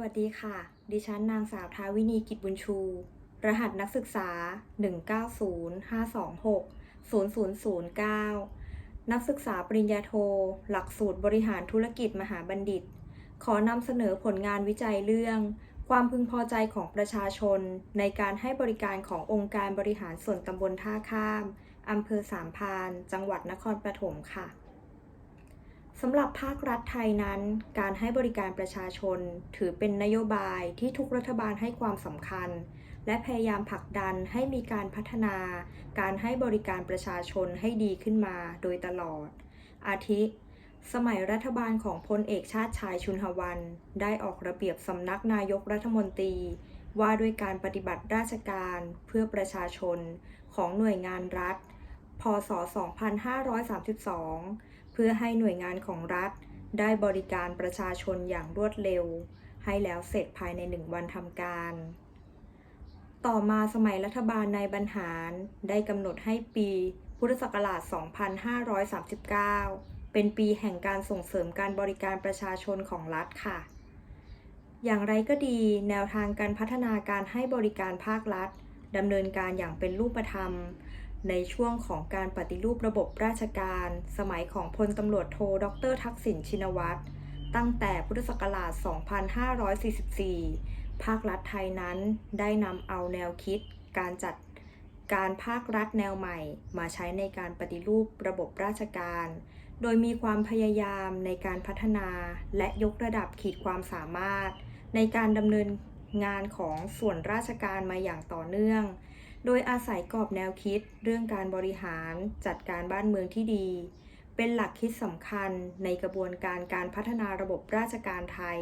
วัสดีค่ะ ดิฉันนางสาวทาวินีกิจบุญชู รหัสนักศึกษา 190526 0009 นักศึกษาปริญญาโท หลักสูตรบริหารธุรกิจมหาบัณฑิต ขอนำเสนอผลงานวิจัยเรื่อง ความพึงพอใจของประชาชน ในการให้บริการขององค์การบริหารส่วนตำบลท่าข้ามอำเภอสามพาน จังหวัดนครปฐมค่ะ สำหรับภาครัฐไทยนั้น การให้บริการประชาชน ถือเป็นนโยบายที่ทุกรัฐบาลให้ความสำคัญ และพยายามผลักดันให้มีการพัฒนา การให้บริการประชาชนให้ดีขึ้นมาโดยตลอด อาทิ สมัยรัฐบาลของพลเอกชาติชายชุนหวัน ได้ออกระเบียบสำนักนายกรัฐมนตรี ว่าด้วยการปฏิบัติราชการเพื่อประชาชนของหน่วยงานรัฐ พศ 2532 เพื่อให้หน่วยงานของรัฐ ได้บริการประชาชนอย่างรวดเร็ว ให้แล้วเสร็จภายในหนึ่งวันทำการ ต่อมาสมัยรัฐบาลนายบรรหารได้กำหนดให้ปีพุทธศักราช 2539 เป็นปีแห่งการส่งเสริมการบริการประชาชนของรัฐค่ะ อย่างไรก็ดี แนวทางการพัฒนาการให้บริการภาครัฐดำเนินการอย่างเป็นรูปธรรม ในช่วงของการปฏิรูประบบราชการ สมัยของพลตำรวจโทดรทักษิณชินวัตร ตั้งแต่พุทธศักราช 2544 ภาครัฐไทยนั้นได้นำเอาแนวคิด การจัดการภาครัฐแนวใหม่ มาใช้ในการปฏิรูประบบราชการ โดยมีความพยายามในการพัฒนาและยกระดับขีดความสามารถ ในการดำเนินงานของส่วนราชการมาอย่างต่อเนื่อง โดยอาศัยกรอบแนวคิดเรื่องการบริหารจัดการบ้านเมืองที่ดี เป็นหลักคิดสำคัญในกระบวนการการพัฒนาระบบราชการไทย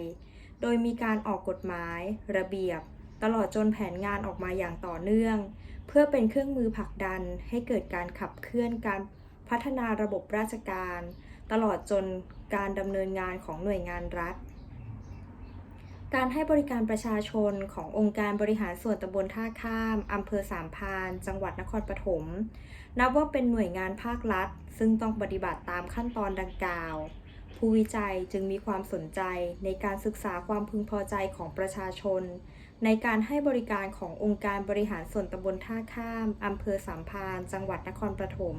โดยมีการออกกฎหมาย ระเบียบ ตลอดจนแผนงานออกมาอย่างต่อเนื่อง เพื่อเป็นเครื่องมือผลักดันให้เกิดการขับเคลื่อนการพัฒนาระบบราชการ ตลอดจนการดำเนินงานของหน่วยงานรัฐ การให้บริการประชาชนขององค์การบริหารส่วนตำบลท่าข้าม อำเภอสามพาน จังหวัดนครปฐม นับว่าเป็นหน่วยงานภาครัฐ ซึ่งต้องปฏิบัติตามขั้นตอนดังกล่าว ผู้วิจัยจึงมีความสนใจในการศึกษาความพึงพอใจของประชาชน ในการให้บริการขององค์การบริหารส่วนตำบลท่าข้าม อำเภอสามพาน จังหวัดนครปฐม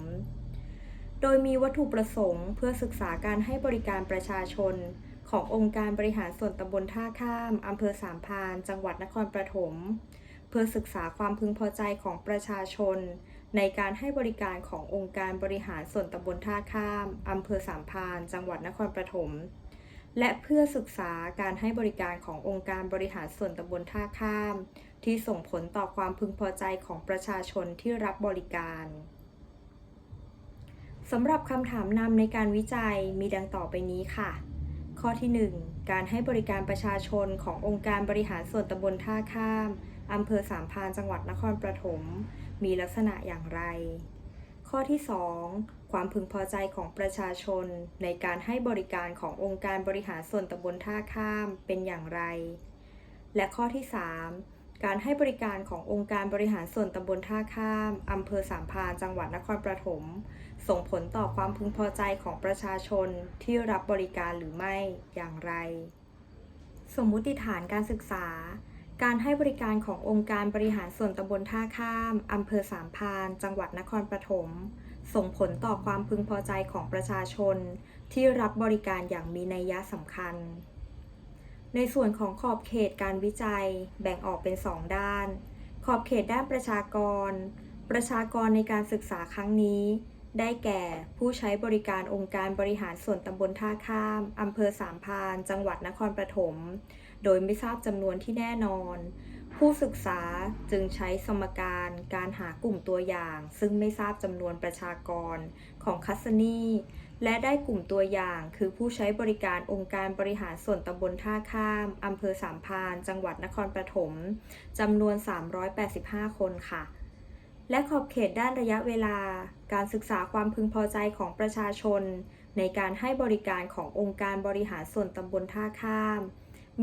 โดยมีวัตถุประสงค์เพื่อศึกษาการให้บริการประชาชน ขององค์การบริหารส่วนตำบลท่าข้ามอำเภอสามพาน จังหวัดนครปฐมเพื่อศึกษาความพึงพอใจของประชาชน ในการให้บริการขององค์การบริหารส่วนตำบลท่าข้ามอำเภอสามพาน จังหวัดนครปฐมและเพื่อศึกษาการให้บริการขององค์การบริหารส่วนตำบลท่าข้าม ที่ส่งผลต่อความพึงพอใจของประชาชนที่รับบริการสำหรับคำถามนำในการวิจัยมีดังต่อไปนี้ค่ะ ข้อที่ 1 การให้บริการประชาชนขององค์การบริหารส่วนตำบลท่าข้าม อำเภอสามพานจังหวัดนครปฐม มีลักษณะอย่างไร ข้อที่ 2 ความพึงพอใจของประชาชน ในการให้บริการขององค์การบริหารส่วนตำบลท่าข้ามเป็นอย่างไร และข้อที่ 3 การให้บริการขององค์การบริหารส่วนตำบลท่าข้าม อำเภอสามพานจังหวัดนครปฐม ส่งผลต่อความพึงพอใจของประชาชนที่รับบริการหรือไม่อย่างไร สมมุติฐานการศึกษา การให้บริการขององค์การบริหารส่วนตำบลท่าข้ามอำเภอสามพาน จังหวัดนครปฐมส่งผลต่อความพึงพอใจของประชาชน ที่รับบริการอย่างมีนัยยะสำคัญ ในส่วนของขอบเขตการวิจัยแบ่งออกเป็น 2 ด้าน ขอบเขตด้านประชากร ประชากรในการศึกษาครั้งนี้ ได้แก่ผู้ใช้บริการองค์การบริหารส่วนตำบลท่าข้าม อำเภอสามพาน จังหวัดนครปฐม โดยไม่ทราบจำนวนที่แน่นอน ผู้ศึกษาจึงใช้สมการการหากลุ่มตัวอย่าง ซึ่งไม่ทราบจำนวนประชากรของคัสนีและได้กลุ่มตัวอย่าง คือผู้ใช้บริการองค์การบริหารส่วนตำบลท่าข้าม อำเภอสามพาน จังหวัดนครปฐมจำนวน 385 คนค่ะ และขอบเขตด้านระยะเวลา การศึกษาความพึงพอใจของประชาชน ในการให้บริการขององค์การบริหารส่วนตำบลท่าข้าม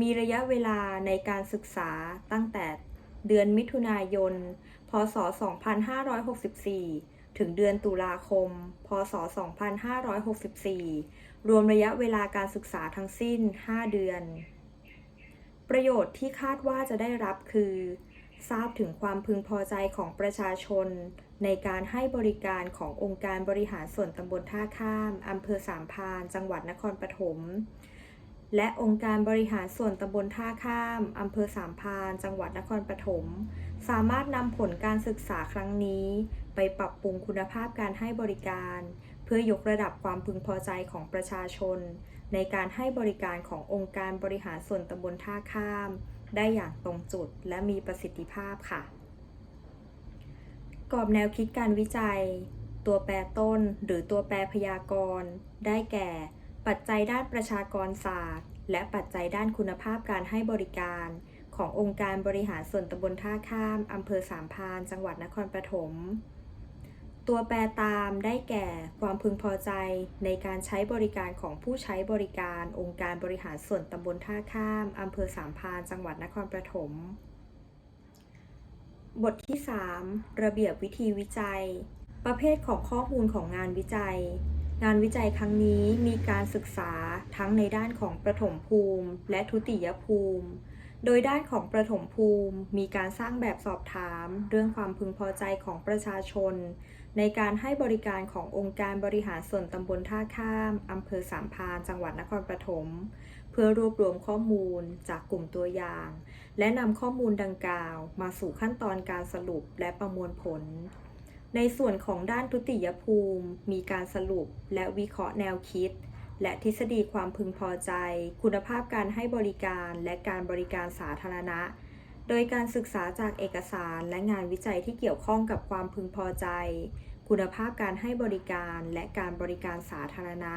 มีระยะเวลาในการศึกษาตั้งแต่เดือนมิถุนายน พศ 2564 ถึงเดือนตุลาคม พศ 2564 รวมระยะเวลาการศึกษาทั้งสิ้น 5 เดือนปประโยชน์ที่คาดว่าจะได้รับคือ ทราบถึงความพึงพอใจของประชาชน ในการให้บริการขององค์การบริหารส่วนตำบลท่าข้ามอำเภอสามพาน จังหวัดนครปฐมและองค์การบริหารส่วนตำบลท่าข้ามอำเภอสามพาน จังหวัดนครปฐมสามารถนำผลการศึกษาครั้งนี้ ไปปรับปรุงคุณภาพการให้บริการ เพื่อยกระดับความพึงพอใจของประชาชน ในการให้บริการขององค์การบริหารส่วนตำบลท่าข้าม ได้อย่างตรงจุดและมีประสิทธิภาพค่ะ กรอบแนวคิดการวิจัย ตัวแปรต้นหรือตัวแปรพยากรณ์ ได้แก่ ปัจจัยด้านประชากรศาสตร์ และปัจจัยด้านคุณภาพการให้บริการ ขององค์การบริหารส่วนตำบลท่าข้ามอำเภอสามพาน จังหวัดนครปฐม ตัวแปรตามได้แก่ความพึงพอใจในการใช้บริการของผู้ใช้บริการองค์การบริหารส่วนตำบลท่าข้ามอำเภอสามพานจังหวัดนครปฐม บทที่ 3 ระเบียบวิธีวิจัย ประเภทของข้อมูลของงานวิจัย งานวิจัยครั้งนี้มีการศึกษาทั้งในด้านของประถมภูมิ และทุติยภูมิโดยด้านของประถมภูมิมีการสร้างแบบสอบถาม เรื่องความพึงพอใจของประชาชน ในการให้บริการขององค์การบริหารส่วนตำบลท่าข้ามอำเภอสามพานจังหวัดนครปฐมเพื่อรวบรวมข้อมูลจากกลุ่มตัวอย่าง และนำข้อมูลดังกล่าว มาสู่ขั้นตอนการสรุปและประมวลผล ในส่วนของด้านทุติยภูมิ มีการสรุปและวิเคราะห์แนวคิด และทฤษฎีความพึงพอใจ คุณภาพการให้บริการและการบริการสาธารณะ โดยการศึกษาจากเอกสารและงานวิจัยที่เกี่ยวข้องกับความพึงพอใจ คุณภาพการให้บริการและการบริการสาธารณะ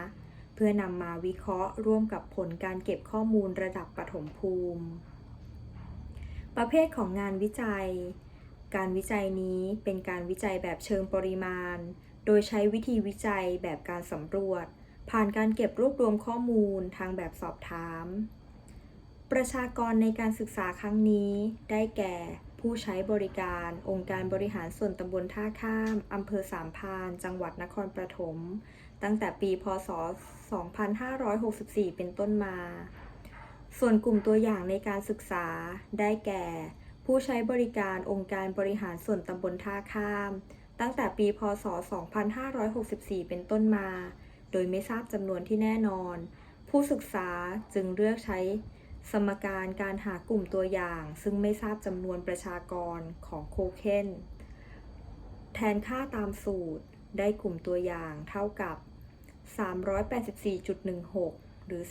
เพื่อนำมาวิเคราะห์ร่วมกับผลการเก็บข้อมูลระดับปฐมภูมิ ประเภทของงานวิจัย การวิจัยนี้เป็นการวิจัยแบบเชิงปริมาณ โดยใช้วิธีวิจัยแบบการสำรวจ ผ่านการเก็บรวบรวมข้อมูลทางแบบสอบถาม ประชากรในการศึกษาครั้งนี้ ได้แก่ผู้ใช้บริการ องค์การบริหารส่วนตำบลท่าข้าม อำเภอสามพาน จังหวัดนครปฐม ตั้งแต่ปี พศ 2564 เป็นต้นมา ส่วนกลุ่มตัวอย่างในการศึกษา ได้แก่ ผู้ใช้บริการองค์การบริหารส่วนตำบลท่าข้าม ตั้งแต่ปี พศ 2564 เป็นต้นมา โดยไม่ทราบจำนวนที่แน่นอน ผู้ศึกษาจึงเลือกใช้ สมการการหากลุ่มตัวอย่าง ซึ่งไม่ทราบจำนวนประชากรของโคเคนแทนค่าตามสูตรได้กลุ่มตัวอย่างเท่ากับ 384.16 หรือ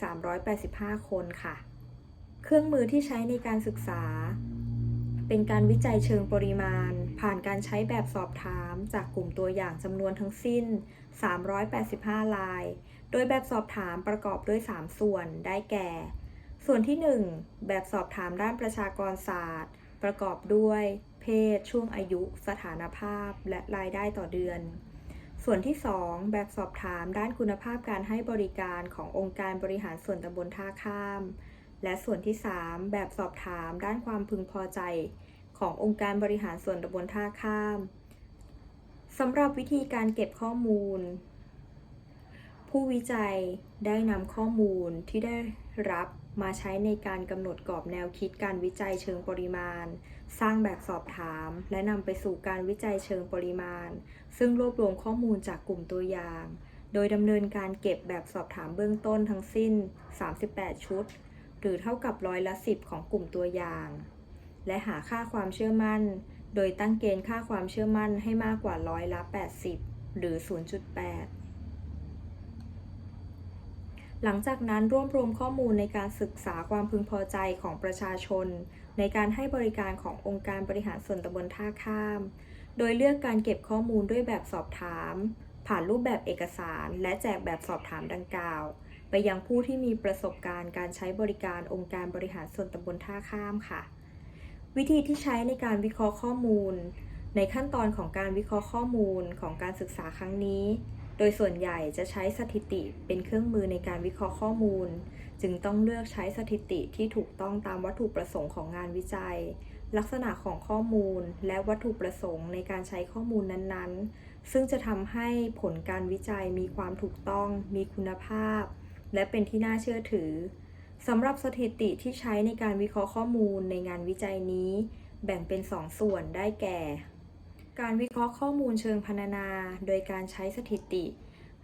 385 คนค่ะ เครื่องมือที่ใช้ในการศึกษา เป็นการวิจัยเชิงปริมาณ ผ่านการใช้แบบสอบถามจากกลุ่มตัวอย่างจำนวนทั้งสิ้น 385 ลาย โดยแบบสอบถามประกอบด้วย 3 ส่วนได้แก่ ส่วนที่ 1 แบบสอบถามด้านประชากรศาสตร์ ประกอบด้วย เพศ ช่วงอายุ สถานภาพ และรายได้ต่อเดือน ส่วนที่ 2 แบบสอบถามด้านคุณภาพการให้บริการขององค์การบริหารส่วนตำบลท่าข้าม และส่วนที่ 3 แบบสอบถามด้านความพึงพอใจ ขององค์การบริหารส่วนตำบลท่าข้ามสำหรับวิธีการเก็บข้อมูล ผู้วิจัยได้นำข้อมูลที่ได้รับ มาใช้ในการกำหนดกรอบแนวคิดการวิจัยเชิงปริมาณ สร้างแบบสอบถาม และนำไปสู่การวิจัยเชิงปริมาณ ซึ่งรวบรวมข้อมูลจากกลุ่มตัวอย่าง โดยดำเนินการเก็บแบบสอบถามเบื้องต้นทั้งสิ้น 38 ชุด หรือเท่ากับร้อยละ 10 ของกลุ่มตัวอย่าง และหาค่าความเชื่อมั่น โดยตั้งเกณฑ์ค่าความเชื่อมั่นให้มากกว่าร้อยละ 80 หรือ 0.8 หลังจากนั้นรวบรวมข้อมูลในการศึกษาความพึงพอใจของประชาชน ในการให้บริการขององค์การบริหารส่วนตำบลท่าข้าม โดยเลือกการเก็บข้อมูลด้วยแบบสอบถาม ผ่านรูปแบบเอกสาร และแจกแบบสอบถามดังกล่าว ไปยังผู้ที่มีประสบการณ์การใช้บริการองค์การบริหารส่วนตำบลท่าข้ามค่ะ วิธีที่ใช้ในการวิเคราะห์ข้อมูล ในขั้นตอนของการวิเคราะห์ข้อมูลของการศึกษาครั้งนี้ ยส่วนใหญ่จะใช้สถิติเป็นเครื่องมือในการวิเคราะห์ข้อมูล จึงต้องเลือกใช้สถิติที่ถูกต้องตามวัตถุประสงค์ของงานวิจัย ลักษณะของข้อมูลและวัตถุประสงค์ในการใช้ข้อมูลนั้นๆ ซึ่งจะทำให้ผลการวิจัยมีความถูกต้อง มีคุณภาพ และเป็นที่น่าเชื่อถือสำหรับสถิติที่ใช้ในการวิเคราะห์ข้อมูลในงานวิจัยนี้ แบ่งเป็น 2ส่วนได้แก่ การวิเคราะห์ข้อมูลเชิงพรรณนา โดยการใช้สถิติ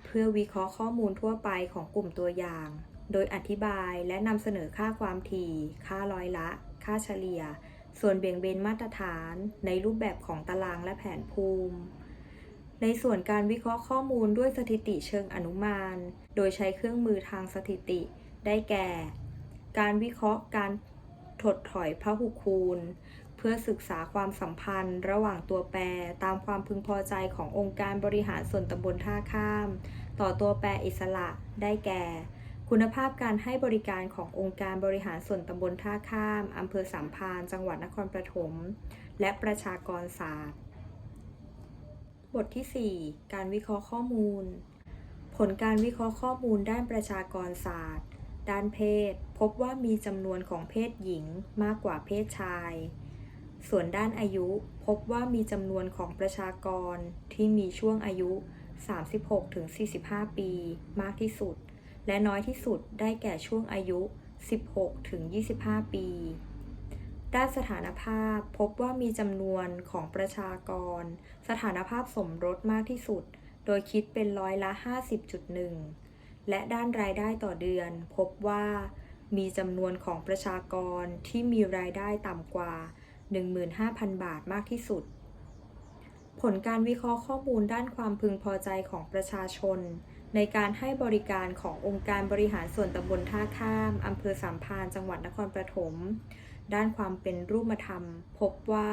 เพื่อวิเคราะห์ข้อมูลทั่วไปของกลุ่มตัวอย่าง โดยอธิบายและนำเสนอค่าความถี่ ค่าร้อยละ ค่าเฉลี่ย ส่วนเบี่ยงเบนมาตรฐาน ในรูปแบบของตารางและแผนภูมิ ในส่วนการวิเคราะห์ข้อมูลด้วยสถิติเชิงอนุมาน โดยใช้เครื่องมือทางสถิติ ได้แก่ การวิเคราะห์การถดถอยพหุคูณ เพื่อศึกษาความสัมพันธ์ ระหว่างตัวแปร ตามความพึงพอใจขององค์การบริหารส่วนตำบลท่าข้าม ต่อตัวแปรอิสระได้แก่ คุณภาพการให้บริการขององค์การบริหารส่วนตำบลท่าข้ามอำเภอสามพานจังหวัดนครปฐมและประชากรศาสตร์ บทที่ 4 การวิเคราะห์ข้อมูล ผลการวิเคราะห์ข้อมูลด้านประชากรศาสตร์ ด้านเพศ พบว่ามีจำนวนของเพศหญิงมากกว่าเพศชาย ส่วนด้านอายุพบว่ามีจำนวนของประชากรที่มีช่วงอายุ 36-45 ปีมากที่สุด และน้อยที่สุดได้แก่ช่วงอายุ 16-25 ปี ด้านสถานภาพพบว่ามีจำนวนของประชากร สถานภาพสมรสมากที่สุด โดยคิดเป็นร้อยละ 50.1 และด้านรายได้ต่อเดือน พบว่ามีจำนวนของประชากรที่มีรายได้ต่ำกว่า 15,000 บาทมากที่สุด ผลการวิเคราะห์ข้อมูลด้านความพึงพอใจของประชาชน ในการให้บริการขององค์การบริหารส่วนตำบลท่าข้ามอำเภอสามพานจังหวัดนครปฐมด้านความเป็นรูปธรรม พบว่า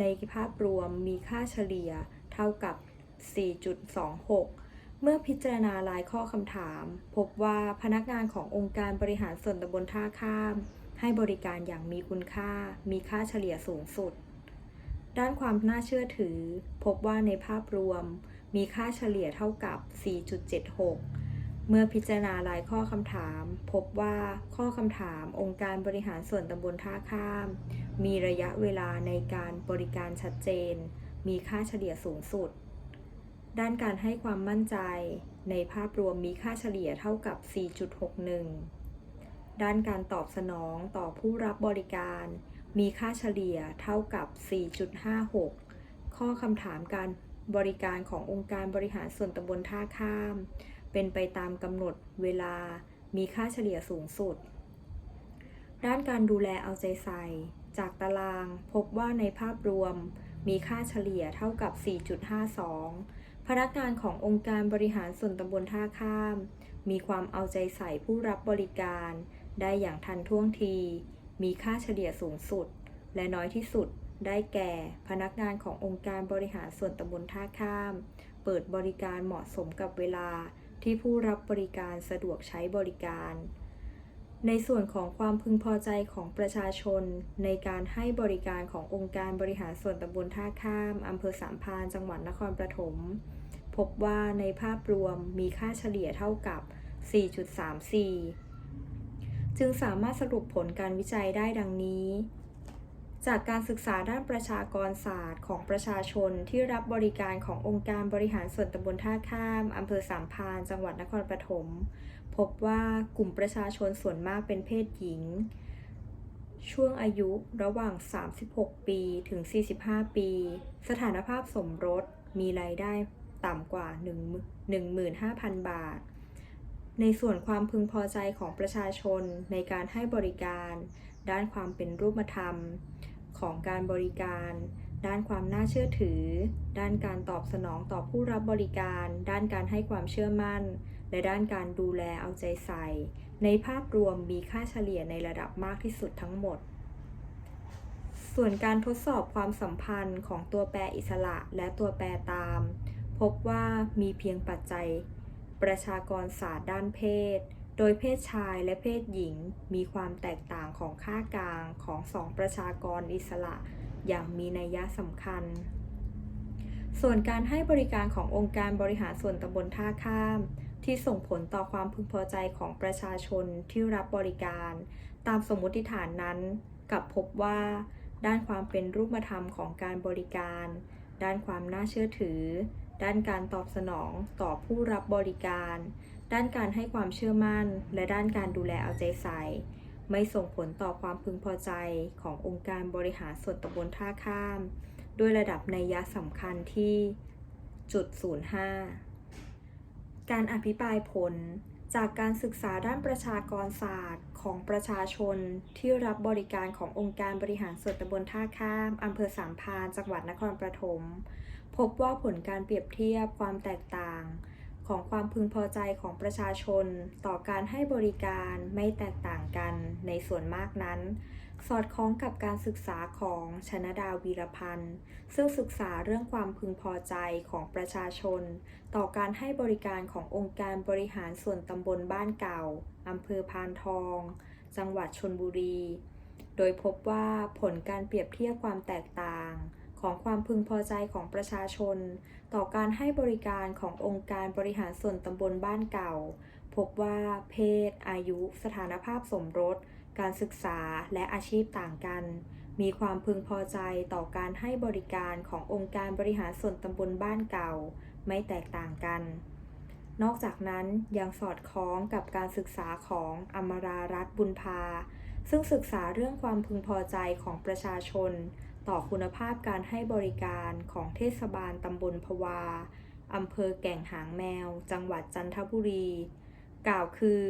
ในภาพรวมมีค่าเฉลี่ยเท่ากับ 4.26 เมื่อพิจารณารายข้อคำถาม พบว่าพนักงานขององค์การบริหารส่วนตำบลท่าข้าม ให้บริการอย่างมีคุณค่า มีค่าเฉลี่ยสูงสุด ด้านความน่าเชื่อถือ พบว่าในภาพรวม มีค่าเฉลี่ยเท่ากับ 4.76 เมื่อพิจารณารายข้อคำถาม พบว่าข้อคำถามองค์การบริหารส่วนตำบลท่าข้าม มีระยะเวลาในการบริการชัดเจน มีค่าเฉลี่ยสูงสุด ด้านการให้ความมั่นใจ ในภาพรวมมีค่าเฉลี่ยเท่ากับ 4.61 ด้านการตอบสนองต่อผู้รับบริการ มีค่าเฉลี่ยเท่ากับ 4.56 ข้อคำถามการบริการขององค์การบริหารส่วนตำบลท่าข้าม เป็นไปตามกำหนดเวลา มีค่าเฉลี่ยสูงสุด ด้านการดูแลเอาใจใส่ จากตารางพบว่าในภาพรวม มีค่าเฉลี่ยเท่ากับ 4.52 พนักงานขององค์การบริหารส่วนตำบลท่าข้าม มีความเอาใจใส่ผู้รับบริการ ได้อย่างทันท่วงที มีค่าเฉลี่ยสูงสุด และน้อยที่สุด ได้แก่พนักงานขององค์การบริหารส่วนตำบลท่าข้าม เปิดบริการเหมาะสมกับเวลาที่ผู้รับบริการสะดวกใช้บริการ ในส่วนของความพึงพอใจของประชาชน ในการให้บริการขององค์การบริหารส่วนตำบลท่าข้ามอำเภอสามพานจังหวัดนครปฐมพบว่าในภาพรวมมีค่าเฉลี่ยเท่ากับ 4.34 จึงสามารถสรุปผลการวิจัยได้ดังนี้ จากการศึกษาด้านประชากรศาสตร์ของประชาชนที่รับบริการขององค์การบริหารส่วนตำบลท่าข้ามอำเภอสามพาน จังหวัดนครปฐม พบว่ากลุ่มประชาชนส่วนมากเป็นเพศหญิง ช่วงอายุระหว่าง 36 ปีถึง 45 ปี สถานภาพสมรสมีรายได้ต่ำกว่า 15,000 บาท ในส่วนความพึงพอใจของประชาชนในการให้บริการ ด้านความเป็นรูปธรรม ของการบริการ ด้านความน่าเชื่อถือ ด้านการตอบสนองต่อผู้รับบริการ ด้านการให้ความเชื่อมั่น และด้านการดูแลเอาใจใส่ ในภาพรวมมีค่าเฉลี่ยในระดับมากที่สุดทั้งหมด ส่วนการทดสอบความสัมพันธ์ของตัวแปรอิสระและตัวแปรตาม พบว่ามีเพียงปัจจัย ประชากรศาสตร์ด้านเพศ โดยเพศชายและเพศหญิงมีความแตกต่างของค่ากลางของสองประชากรอิสระอย่างมีนัยยะสำคัญ ส่วนการให้บริการขององค์การบริหารส่วนตำบลท่าข้าม ที่ส่งผลต่อความพึงพอใจของประชาชนที่รับบริการ ตามสมมติฐานนั้นกลับพบว่า ด้านความเป็นรูปธรรมของการบริการ ด้านความน่าเชื่อถือ ด้านการตอบสนองต่อผู้รับบริการ ด้านการให้ความเชื่อมั่น และด้านการดูแลเอาใจใส่ ไม่ส่งผลต่อความพึงพอใจขององค์การบริหารส่วนตำบลท่าข้าม ด้วยระดับในยะสำคัญที่จุด05 การอภิปรายผลจากการศึกษาด้านประชากรศาสตร์ของประชาชนที่รับบริการขององค์การบริหารส่วนตำบลท่าข้าม อำเภอสามพานจังหวัดนครปฐม บว่าผลการเปรียบเทียบความแตกต่าง ของความพึงพอใจของประชาชน ต่อการให้บริการไม่แตกต่างกันในส่วนมากนั้น สอดคล้องกับการศึกษาของชนดาวีรพันธ์ ซึ่งศึกษาเรื่องความพึงพอใจของประชาชน ต่อการให้บริการขององค์การบริหารส่วนตำบลบ้านเก่าอำเภอพานทอง จังหวัดชนบุรี โดยพบว่าผลการเปรียบเทียบความแตกต่าง ของความพึงพอใจของประชาชน ต่อการให้บริการขององค์การบริหารส่วนตำบลบ้านเก่า พบว่าเพศ อายุ สถานภาพสมรส การศึกษาและอาชีพต่างกัน มีความพึงพอใจต่อการให้บริการขององค์การบริหารส่วนตำบลบ้านเก่า ไม่แตกต่างกัน นอกจากนั้นยังสอดคล้องกับการศึกษาของอมรารัตน์บุญพาซึ่งศึกษาเรื่องความพึงพอใจของประชาชน ต่อคุณภาพการให้บริการของเทศบาลตำบลพวา อำเภอแก่งหางแมว จังหวัดจันทบุรี กล่าวคือ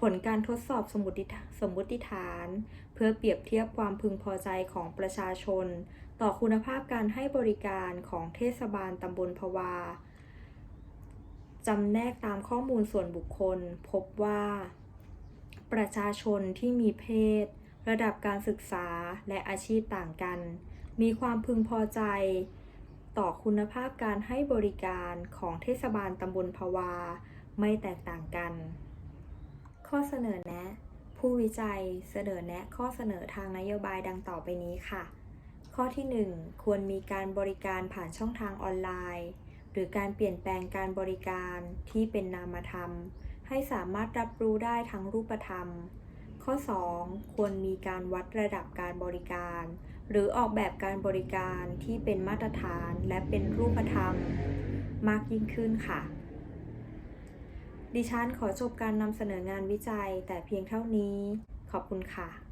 ผลการทดสอบสมมติสมมติฐาน เพื่อเปรียบเทียบความพึงพอใจของประชาชน ต่อคุณภาพการให้บริการของเทศบาลตำบลพวาจำแนกตามข้อมูลส่วนบุคคล พบว่า ประชาชนที่มีเพศ ระดับการศึกษาและอาชีพต่างกัน มีความพึงพอใจ ต่อคุณภาพการให้บริการของเทศบาลตำบลพวา ไม่แตกต่างกัน ข้อเสนอแนะ ผู้วิจัยเสนอแนะข้อเสนอทางนโยบายดังต่อไปนี้ค่ะ ข้อที่ 1 ควรมีการบริการผ่านช่องทางออนไลน์ หรือการเปลี่ยนแปลงการบริการที่เป็นนามธรรม ให้สามารถรับรู้ได้ทั้งรูปธรรม ข้อ 2 ควรมีการวัดระดับการบริการ หรือออกแบบการบริการที่เป็นมาตรฐานและเป็นรูปธรรมมากยิ่งขึ้นค่ะ ดิฉันขอจบการนำเสนองานวิจัยแต่เพียงเท่านี้ ขอบคุณค่ะ